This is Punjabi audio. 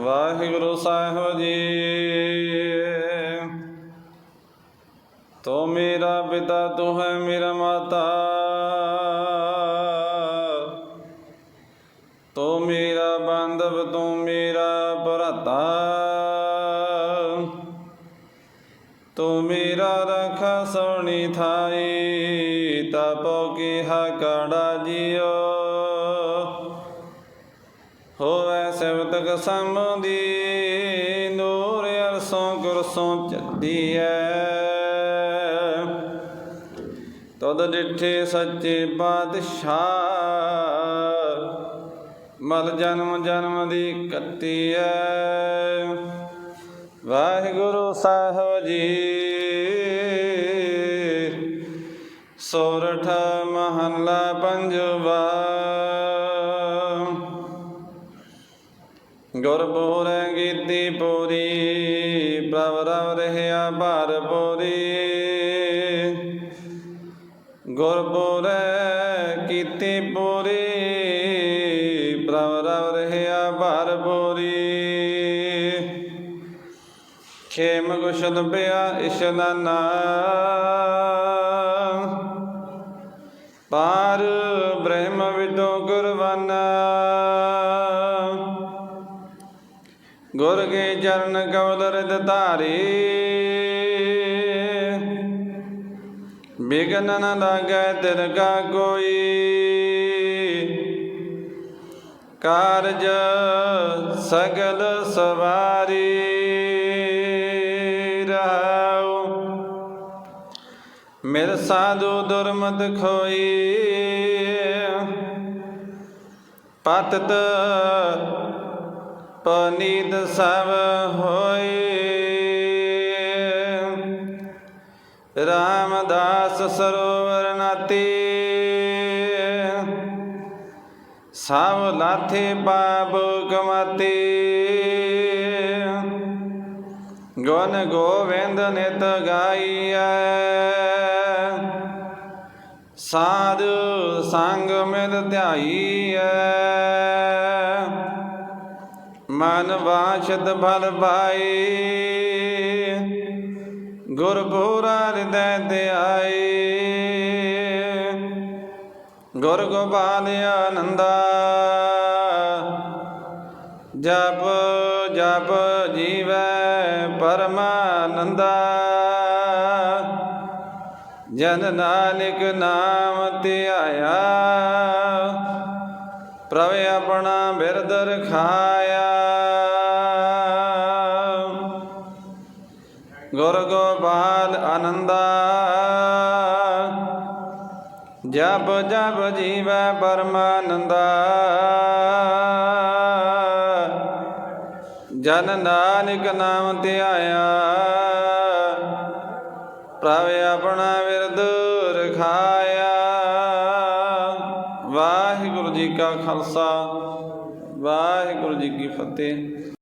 ਵਾਹਿਗੁਰੂ ਸਾਹਿਬ ਜੀ। ਤੋ ਮੇਰਾ ਪਿਤਾ, ਤੂੰ ਹੈ ਮੇਰਾ ਮਾਤਾ। ਤੋ ਮੇਰਾ ਬੰਧਵ, ਤੂੰ ਮੇਰਾ ਭਰਾਤਾ। ਤੂੰ ਮੇਰਾ ਰਖਾ ਸੋਣੀ ਥਾਈ, ਤਪੋ ਕੀ ਹਕੜਾ ਜਿਓ ਹੋਵੇ ਸਬਤਕ ਨੂਰ ਅਰਸੋਂ ਗੁਰਸੋਂ ਚੱਦੀਐ। ਤਦ ਡਿਠੇ ਸੱਚੇ ਪਾਤਸ਼ਾਹ, ਮਲ ਜਨਮ ਜਨਮ ਦੀ ਕੱਤੀਐ। ਵਾਹਿਗੁਰੂ ਸਾਹਿਬ ਜੀ, ਸੋਰਠ ਮਹੱਲਾ ਪੰਜਵਾ ਗੁਰਪੁਰ ਗੀਤੀ ਪੂਰੀ, ਪ੍ਰਭ ਰਵ ਰਹਿਆ ਭਾਰ ਪੂਰੀ। ਗੁਰਪੁਰ ਕੀਤੀ ਪੂਰੀ, ਪ੍ਰਭ ਰਵ ਰਹਿਆ ਭਾਰ ਪੂਰੀ। ਖੇਮ ਕੁਸ਼ਲ ਪਿਆ ਇਸ਼ਨਾਨਾ ਪਾਰ ਬ੍ਰਹਮ ਵਿਦੋ ਗੁਰਵਾਨਾ ਗੁਰ ਕੇ ਚਰਨ ਕਵਲ ਰਿਦ ਧਾਰੇ। ਬਿਗਨ ਨ ਲਾਗੈ ਤਿਰ ਕਾ ਕੋਈ। ਕਾਰਜ ਸਗਲ ਸਵਾਰੀ ਰਹਾਉ ਮਿਲ ਸਾਧੂ ਦੁਰਮਤ ਖੋਈ। ਪਤਤ ਪਨੀਤ ਸਭ ਹੋਈ ਰਾਮਦਾਸ ਸਰੋਵਰ ਨਾਤੀ। ਸਭ ਲਾਥੇ ਪਾਪ ਕਮਾਤੀ। ਗੁਣ ਗੋਵਿੰਦ ਨਿਤ ਗਾਈਐ। ਸਾਧੂ ਸੰਗ ਮਿਲ ਧਿਆਈਐ ਮਨ ਵਾਛਤ ਭਲ ਪਾਈ ਗੁਰ ਪੂਰਾ ਹਿਰਦੈ ਤੇ ਆਈ ਗੁਰ ਗੋਪਾਲ ਆਨੰਦਾ। ਜਪ ਜਪ ਜੀਵੈ ਪਰਮਾਨੰਦਾ। ਜਨ ਨਾਨਕ ਨਾਮ ਧਿਆਇਆ। ਪ੍ਰਭ ਆਪਣਾ ਬਿਰਦ ਰਖਾਇਆ। ਗੋਪਾਲ ਆਨੰਦਾ। ਜਪ ਜਪ ਜੀਵੈ ਪਰਮਾਨੰਦਾ। ਜਨ ਨਾਨਕ ਨਾਮ ਧਿਆਇਆ। ਪ੍ਰਭ ਆਪਣਾ ਵਿਰਦ ਰਖਾਇਆ। ਵਾਹਿਗੁਰੂ ਜੀ ਕਾ ਖਾਲਸਾ, ਵਾਹਿਗੁਰੂ ਜੀ ਕੀ ਫਤਿਹ।